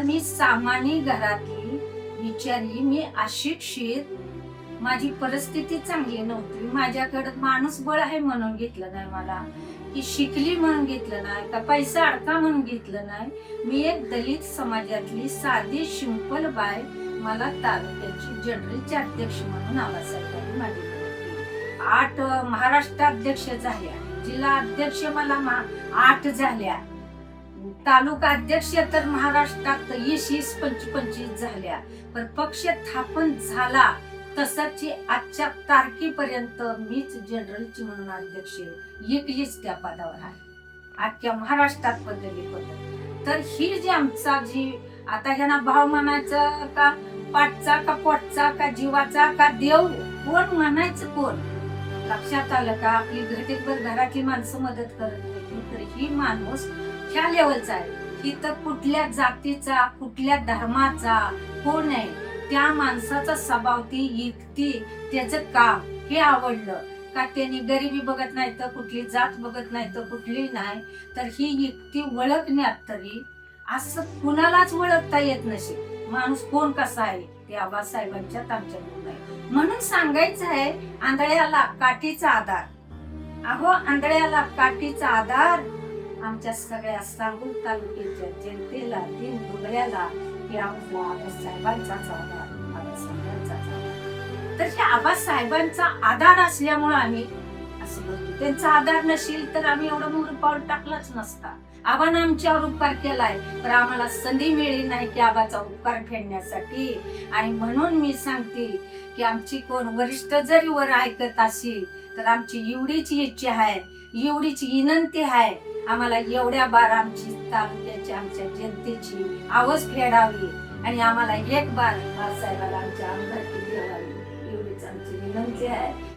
तर मी सामान्य घरातली विचारली मी अशिक्षित माझी परिस्थिती चांगली नव्हती. माझ्याकडे माणूस बळ आहे म्हणून घेतलं नाही मला. की शिकली म्हणून घेतलं नाही. का पैसा अडका म्हणून घेतलं नाही. मी एक दलित समाजातली साधी शिंपल बाय मला तालुक्याची जनरलचे अध्यक्ष म्हणून आवासाहेबांनी माझी आठ महाराष्ट्र अध्यक्ष झाल्या. जिल्हा अध्यक्ष मला मा- आठ झाल्या. तालुका अध्यक्ष तर महाराष्ट्रात वीस वीस पंचवीस झाल्या. पण पक्ष स्थापन झाला तसाची आजच्या तारखेपर्यंत मीच जनरलची म्हणून अध्यक्ष एकलीच त्या पदावर आहे. अख्ख्या महाराष्ट्रात पदवी पद तर ही जी आमचा जी आता ह्यांना भाव म्हणायचं का पाठचा का पोटचा का जीवाचा का देव कोण म्हणायचं कोण? लक्षात आलं का? आपली घटीतभर घरातली माणसं मदत करत होती. तर ही माणूस ह्या लेवलचा आहे. ही तर कुठल्या जातीचा कुठल्या धर्माचा कोण आहे? त्या माणसाचा स्वभाव ती युक्ती त्याचं काम हे आवडलं. का त्यांनी गरिबी बघत नाही तर कुठली जात बघत नाही तर कुठली नाही? तर ही युक्ती ओळखण्यात तरी असं कुणालाच ओळखता येत नसे. माणूस कोण कसा आहे? ते आबासाहेबांच्या आमच्या आहे. म्हणून सांगायचं आहे आंधळ्याला काठीचा आधार. अहो आंधळ्याला काठीचा आधार. आमच्या सगळ्या सांगून तालुक्याच्या जनतेला दिन दुबऱ्याला हे आमच्या आबासाहेबांचाच आधार आबासाहेबांचाच आधार. तर हे आबासाहेबांचा आधार असल्यामुळं आम्ही असं बोलतो. त्यांचा आधार नसेल तर आम्ही एवढं मोठं पाऊल टाकलंच नसता. आबानं आमच्यावर उपकार केलाय तर आम्हाला संधी मिळली नाही की आबाचा उपकार फेडण्यासाठी. आणि म्हणून मी सांगते की आमची कोण वरिष्ठ जरी वर ऐकत असेल तर आमची एवढीच इच्छा आहे एवढीच विनंती आहे. आम्हाला एवढ्या बार आमची तालुक्याची आमच्या जनतेची आवाज फेडावी आणि आम्हाला एक बार बाळासाहेबाला आमच्या आमदारकी द्यावी एवढीच आमची विनंती आहे.